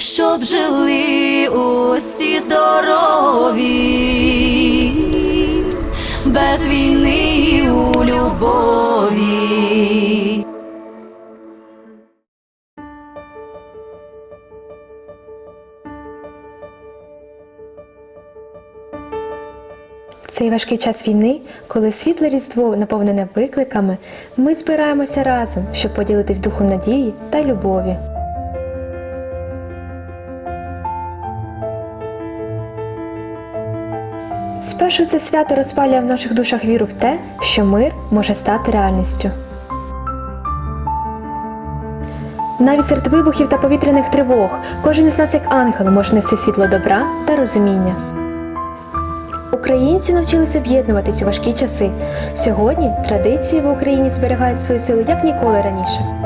щоб жили усі здорові, без війни у любові. Цей важкий час війни, коли світле різдво наповнене викликами, ми збираємося разом, щоб поділитись духом надії та любові. Спершу це свято розпалює в наших душах віру в те, що мир може стати реальністю. Навіть серед вибухів та повітряних тривог кожен із нас, як ангел, може нести світло добра та розуміння. Українці навчилися об'єднуватись у важкі часи. Сьогодні традиції в Україні зберігають свою силу як ніколи раніше.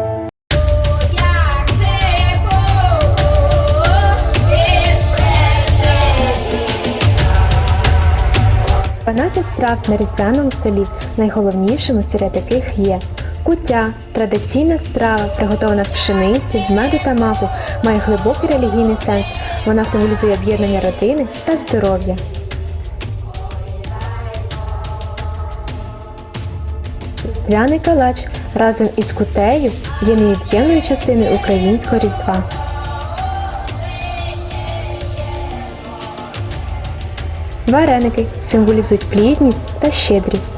12 страв на різдвяному столі, найголовнішими серед яких є куття, традиційна страва, приготована з пшениці, меду та маку, має глибокий релігійний сенс. Вона символізує об'єднання родини та здоров'я. Різдвяний калач разом із кутею є невід'ємною частиною українського різдва. Вареники символізують плідність та щедрість.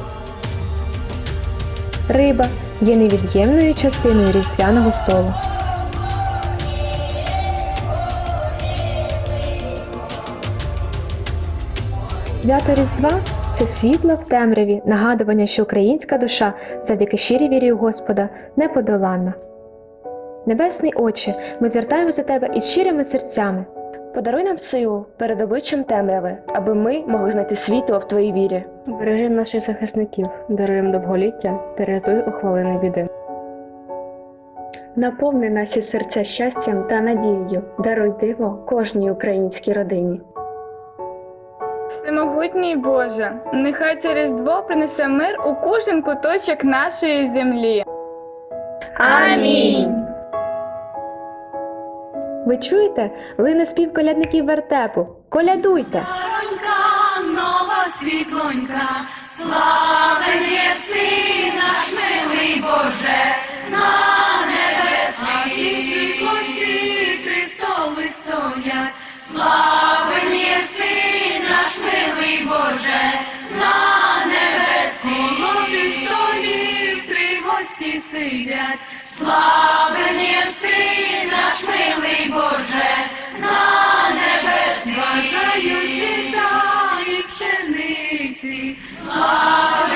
Риба є невід'ємною частиною різдвяного столу. Свято Різдва це світло в темряві, нагадування, що українська душа завдяки щирій вірі у Господа неподоланна. Небесний Отче, ми звертаємося до Тебе із щирими серцями. Подаруй нам силу перед обличчям темряви, аби ми могли знайти світло в Твоїй вірі. Бережи наших захисників, даруй їм довголіття та рятуй у хвилини біди. Наповни наші серця щастям та надією, даруй диво кожній українській родині. Всемогутній Боже, нехай це Різдво принесе мир у кожен куточок нашої землі. Амінь. Ви чуєте? Лине спів колядників вертепу. Колядуйте! Таронька, нова світлонька, славен єси наш милий Боже, на небесах і світлоці три столи стоять, славен єси наш милий Боже, сидять, славен єси наш милий Боже, на небесі Бажаючи та і пшениці, славен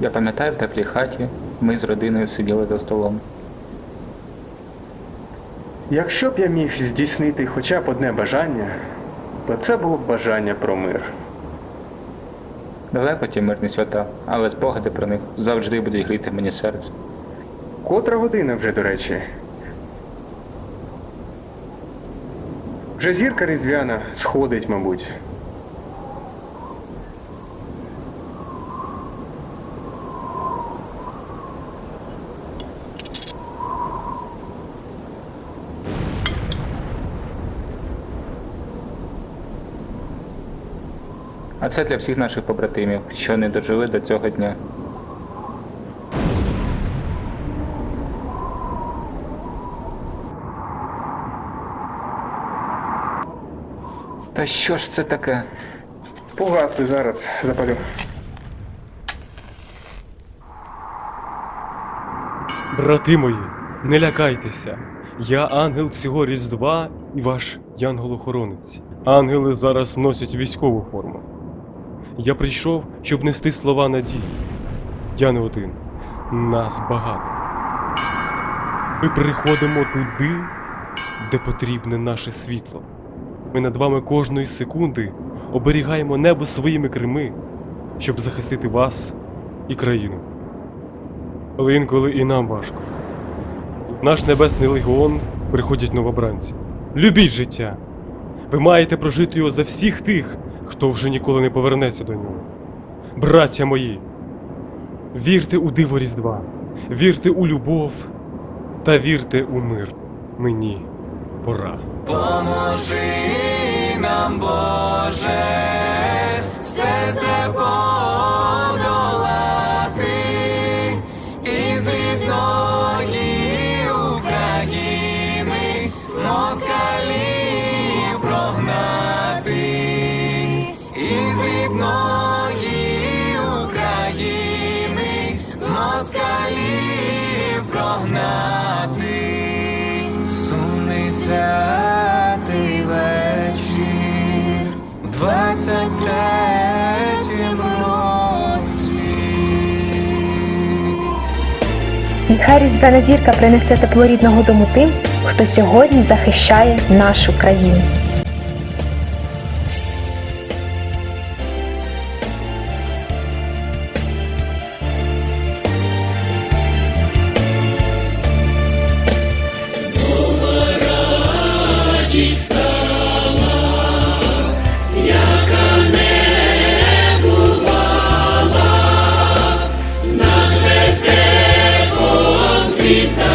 Я пам'ятаю, в теплій хаті ми з родиною сиділи за столом. Якщо б я міг здійснити хоча б одне бажання, то це було б бажання про мир. Далеко ті мирні свята, але спогади про них завжди будуть гріти мені серце. Котра година вже, до речі. Вже зірка різдвяна сходить, мабуть. А це для всіх наших побратимів, що не дожили до цього дня. Та що ж це таке? Погасли зараз, запалю. Брати мої, не лякайтеся. Я ангел цього Різдва і ваш янгол-охоронець. Ангели зараз носять військову форму. Я прийшов, щоб нести слова надії. Я не один. Нас багато. Ми приходимо туди, де потрібне наше світло. Ми над вами кожної секунди оберігаємо небо своїми крими, щоб захистити вас і країну. Але інколи і нам важко. Наш небесний легіон приходять новобранці. Любіть життя. Ви маєте прожити його за всіх тих, хто вже ніколи не повернеться до нього. Браття мої, вірте у диво Різдва, вірте у любов та вірте у мир. Мені пора. Поможи нам, Боже, все це москалів прогнати. Сумний святий вечір у двадцять третім році. Нехай різдвяна зірка принесе тепло рідного дому тим, хто сьогодні захищає нашу країну. precisa.